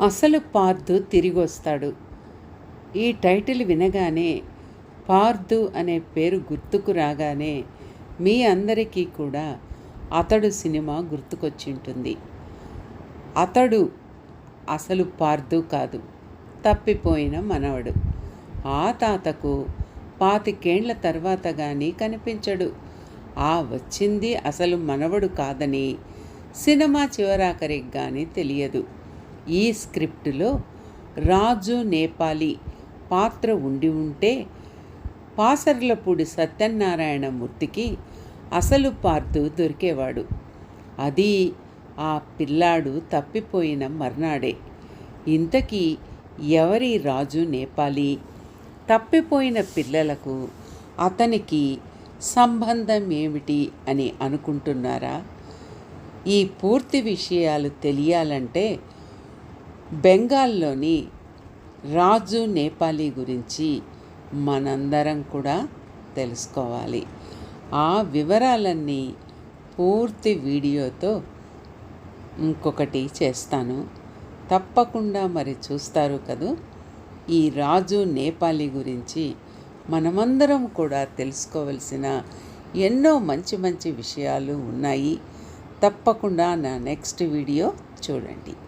అసలు పార్థు తిరిగి వస్తాడు ఈ టైటిల్ వినగానే పార్థు అనే పేరు గుర్తుకు రాగానే మీ అందరికీ కూడా అతడు సినిమా గుర్తుకొచ్చింటుంది. అతడు అసలు పార్థు కాదు తప్పిపోయిన మనవడు. ఆ తాతకు పాతికేండ్ల తర్వాత కానీ కనిపించడు. ఆ వచ్చింది అసలు మనవడు కాదని సినిమా చివరాఖరికి కానీ తెలియదు. ఈ స్క్రిప్టులో రాజు నేపాలి పాత్ర ఉండి ఉంటే పాసర్లపూడి సత్యనారాయణమూర్తికి అసలు పార్థు దొరికేవాడు. అది ఆ పిల్లాడు తప్పిపోయిన మర్నాడే. ఇంతకీ ఎవరి రాజు నేపాలి? తప్పిపోయిన పిల్లలకు అతనికి సంబంధం ఏమిటి అని అనుకుంటున్నారా? ఈ పూర్తి విషయాలు తెలియాలంటే బెంగాల్లోని రాజు నేపాలీ గురించి మనందరం కూడా తెలుసుకోవాలి. ఆ వివరాలన్నీ పూర్తి వీడియోతో ఇంకొకటి చేస్తాను. తప్పకుండా మరి చూస్తారు కదూ. ఈ రాజు నేపాలి గురించి మనమందరం కూడా తెలుసుకోవలసిన ఎన్నో మంచి మంచి విషయాలు ఉన్నాయి. తప్పకుండా నా నెక్స్ట్ వీడియో చూడండి.